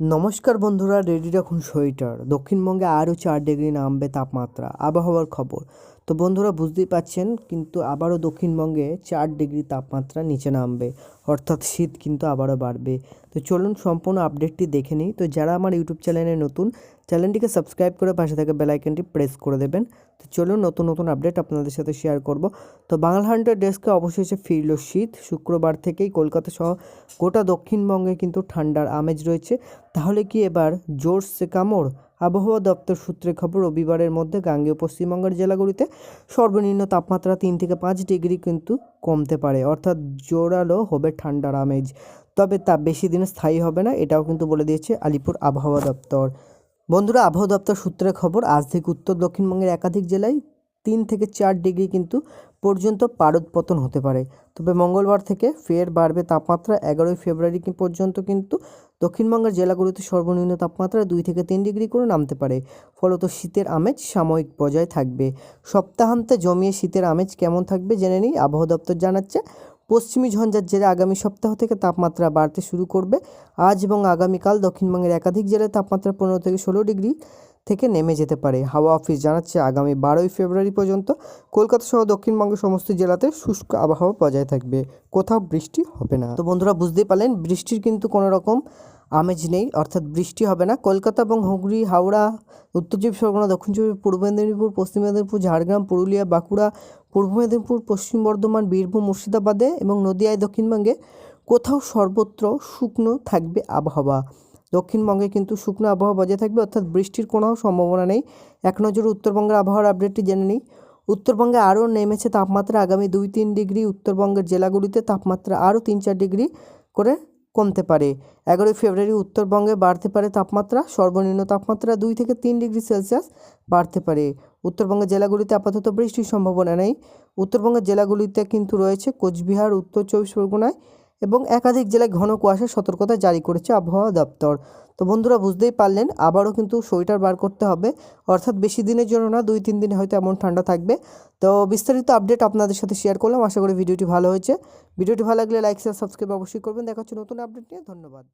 নমস্কার বন্ধুরা রেডি রাখুন সোয়েটার। দক্ষিণবঙ্গে আরও চার ডিগ্রি নামবে তাপমাত্রা। আবহাওয়ার খবর। তো বন্ধুরা বুঝতেই পাচ্ছেন, কিন্তু আবারও দক্ষিণবঙ্গে চার ডিগ্রি তাপমাত্রা নিচে নামবে। অর্থাৎ শীত কিন্তু আবারও বাড়বে। তো চলুন সম্পূর্ণ আপডেটটি দেখে নিই। তো যারা আমার ইউটিউব চ্যানেলে নতুন, চ্যানেলটিকে সাবস্ক্রাইব করে পাশে থাকা বেলাইকনটি প্রেস করে দেবেন। তো চলুন নতুন নতুন আপডেট আপনাদের সাথে শেয়ার করব। তো বাংলা হান্টার ডেস্কে অবশেষে ফিরল শীত। শুক্রবার থেকেই কলকাতা সহ গোটা দক্ষিণবঙ্গে কিন্তু ঠান্ডার আমেজ রয়েছে। তাহলে কি এবার জোরসে কামড়? আবহাওয়া দপ্তর সূত্রে খবর, রবিবারের মধ্যে গাঙ্গেয় পশ্চিমবঙ্গের জেলাগুলিতে সর্বনিম্ন তাপমাত্রা তিন থেকে পাঁচ ডিগ্রি কিন্তু কমতে পারে। অর্থাৎ জোরালো হবে ঠান্ডার আমেজ। তবে তা বেশি দিন স্থায়ী হবে না, এটাও কিন্তু বলে দিয়েছে আলিপুর আবহাওয়া দপ্তর। বন্ধুরা, আবহাওয়া দপ্তর সূত্রে খবর, আজ থেকে উত্তর দক্ষিণবঙ্গের একাধিক জেলায় তিন থেকে চার ডিগ্রি কিন্তু পর্যন্ত পারদ পতন হতে পারে। তবে মঙ্গলবার থেকে ফের বাড়বে তাপমাত্রা। এগারোই ফেব্রুয়ারি পর্যন্ত কিন্তু দক্ষিণবঙ্গের জেলাগুলিতে সর্বনিম্ন তাপমাত্রা দুই থেকে তিন ডিগ্রি করে নামতে পারে। ফলত শীতের আমেজ সাময়িক বজায় থাকবে। সপ্তাহান্তে জমিয়ে শীতের আমেজ কেমন থাকবে জেনে নিই, আবহাওয়া দপ্তর জানাচ্ছে। পশ্চিমী ঝঞ্ঝার জেলে আগামী সপ্তাহ থেকে তাপমাত্রা বাড়তে শুরু করবে। আজ এবং আগামীকাল দক্ষিণবঙ্গের একাধিক জেলায় তাপমাত্রা পনেরো থেকে ষোলো ডিগ্রি। থেকে নেমে যেতে পারে। হাওয়া অফিস জানাচ্ছে, আগামী বারোই ফেব্রুয়ারি পর্যন্ত কলকাতা সহ দক্ষিণবঙ্গের সমস্ত জেলাতে শুষ্ক আবহাওয়া বজায় থাকবে। কোথাও বৃষ্টি হবে না। তো বন্ধুরা, বুঝতেই পারলেন, বৃষ্টির কিন্তু কোনো রকম আমেজ নেই, অর্থাৎ বৃষ্টি হবে না। কলকাতা এবং হুগলি, হাওড়া, উত্তর চব্বিশ পরগনা, দক্ষিণ চব্বিশ পূর্ব মেদিনীপুর, পশ্চিম মেদিনীপুর, ঝাড়গ্রাম, পুরুলিয়া, বাঁকুড়া, পূর্ব মেদিনীপুর, পশ্চিম বর্ধমান, বীরভূম, মুর্শিদাবাদে এবং নদিয়ায় দক্ষিণবঙ্গে কোথাও সর্বত্র শুকনো থাকবে আবহাওয়া। দক্ষিণবঙ্গে কিন্তু শুকনো আবহাওয়া বজায় থাকবে, অর্থাৎ বৃষ্টির কোনো সম্ভাবনা নেই। এক নজরে উত্তরবঙ্গের আবহাওয়ার আপডেটটি জেনে নিই। উত্তরবঙ্গে আরও নেমেছে তাপমাত্রা আগামী দুই তিন ডিগ্রি, উত্তরবঙ্গের জেলাগুলিতে তাপমাত্রা আরও তিন চার ডিগ্রি করে কমতে পারে। এগারোই ফেব্রুয়ারি উত্তরবঙ্গে বাড়তে পারে তাপমাত্রা, সর্বনিম্ন তাপমাত্রা দুই থেকে তিন ডিগ্রি সেলসিয়াস বাড়তে পারে। উত্তরবঙ্গের জেলাগুলিতে আপাতত বৃষ্টির সম্ভাবনা নেই। উত্তরবঙ্গের জেলাগুলিতে কিন্তু রয়েছে কোচবিহার, উত্তর চব্বিশ পরগনায় এবং একাধিক জেলায় ঘন কুয়াশার সতর্কতা জারি করেছে আবহাওয়া দপ্তর। তো বন্ধুরা, বুঝতেই পারলেন, আবারও কিন্তু সোয়েটার বার করতে হবে। অর্থাৎ বেশি দিনের জন্য না, দুই, তিন দিনে হয়তো এমন ঠান্ডা থাকবে। তো বিস্তারিত আপডেট আপনাদের সাথে শেয়ার করলাম। আশা করি ভিডিওটি ভালো হয়েছে। ভিডিওটি ভালো লাগলে লাইক শেয়ার সাবস্ক্রাইব অবশ্যই করবেন। দেখা হচ্ছে নতুন আপডেট নিয়ে। ধন্যবাদ।